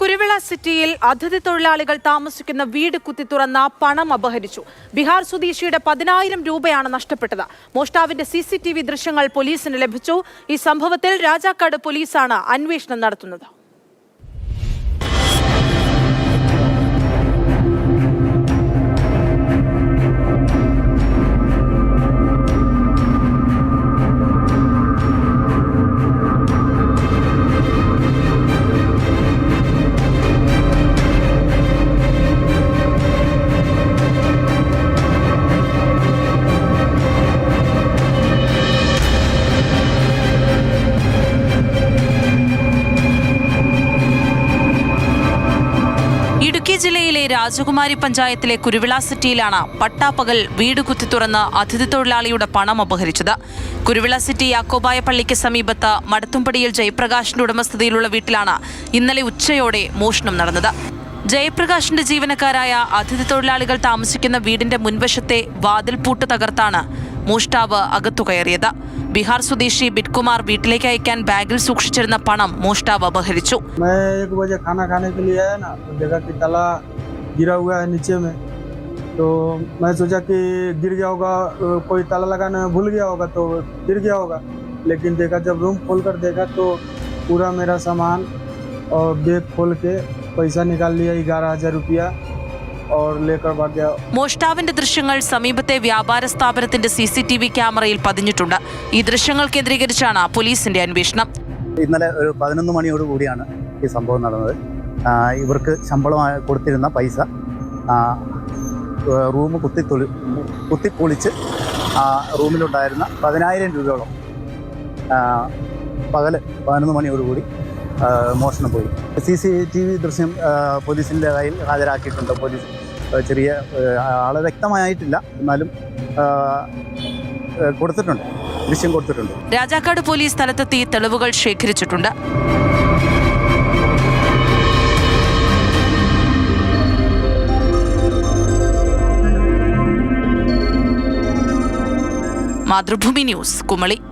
കുരുവിള സിറ്റിയിൽ അതിഥി തൊഴിലാളികൾ താമസിക്കുന്ന വീട് കുത്തി തുറന്ന പണം അപഹരിച്ചു. ബീഹാർ സ്വദേശിയുടെ പതിനായിരം രൂപയാണ് നഷ്ടപ്പെട്ടത്. മോഷ്ടാവിന്റെ സി സി ടി വി ദൃശ്യങ്ങൾ പോലീസിന് ലഭിച്ചു. ഈ സംഭവത്തിൽ രാജാക്കാട് പോലീസാണ് അന്വേഷണം നടത്തുന്നത്. ഇടുക്കി ജില്ലയിലെ രാജകുമാരി പഞ്ചായത്തിലെ കുരുവിള സിറ്റിയിലാണ് പട്ടാപ്പകൽ വീട് കുത്തി തുറന്ന് അതിഥി തൊഴിലാളിയുടെ പണം അപഹരിച്ചത്. കുരുവിള സിറ്റി യാക്കോബായ പള്ളിക്ക് സമീപത്ത് മടത്തുംപടിയിൽ ജയപ്രകാശിന്റെ ഉടമസ്ഥതയിലുള്ള വീട്ടിലാണ് ഇന്നലെ ഉച്ചയോടെ മോഷണം നടന്നത്. ജയപ്രകാശിന്റെ ജീവനക്കാരായ അതിഥി തൊഴിലാളികൾ താമസിക്കുന്ന വീടിന്റെ മുൻവശത്തെ വാതിൽപൂട്ട് തകർത്താണ് മോഷ്ടാവ് അകത്തു കയറിയത് ബീഹാർ സ്വദേശി ബിറ്റ്കുമാർ വീട്ടിലേക്ക് അയക്കാൻ ബാഗിൽ സൂക്ഷിച്ചിരുന്ന പണം മോഷ്ടാവ് അപഹരിച്ചു मैं एक बजे खाना खाने के लिए आया ना तो देखा कि ताला गिरा हुआ है नीचे में तो मैं सोचा कि गिर गया होगा अ, कोई ताला लगाना भूल गया होगा तो गिर गया होगा लेकिन देखा जब रूम खोल कर देखा तो पूरा मेरा सामान और बैग खोल के पैसा निकाल लिया ग्यारह हजार रुपया മോഷ്ടാവിന്റെ ദൃശ്യങ്ങൾ സമീപത്തെ വ്യാപാര സ്ഥാപനത്തിന്റെ സി സി ടി വി ക്യാമറയിൽ പതിഞ്ഞിട്ടുണ്ട്. ഈ ദൃശ്യങ്ങൾ കേന്ദ്രീകരിച്ചാണ് പോലീസിന്റെ അന്വേഷണം. ഇന്നലെ ഒരു പതിനൊന്ന് മണിയോട് കൂടിയാണ് ഈ സംഭവം നടന്നത്. ഇവർക്ക് ശമ്പളമായി കൊടുത്തിരുന്ന പൈസ റൂം കുത്തി തൊളി കുത്തിപ്പൊളിച്ച് ആ റൂമിലുണ്ടായിരുന്ന പതിനായിരം രൂപയോളം. പകൽ പകൽ പതിനൊന്ന് മണിയോടുകൂടി മോഷണം പോയി. സി സി ടി വി ദൃശ്യം പോലീസിന്റെ കയ്യിൽ ഹാജരാക്കിയിട്ടുണ്ട്. പോലീസ് ചെറിയ ആളെ വ്യക്തമായിട്ടില്ല. എന്നാലും കൊടുത്തിട്ടുണ്ട്. ദൃശ്യം കൊടുത്തിട്ടുണ്ട്. രാജാക്കാട് പോലീസ് സ്ഥലത്തെത്തി തെളിവുകൾ ശേഖരിച്ചിട്ടുണ്ട്. മാതൃഭൂമി ന്യൂസ് കുമളി.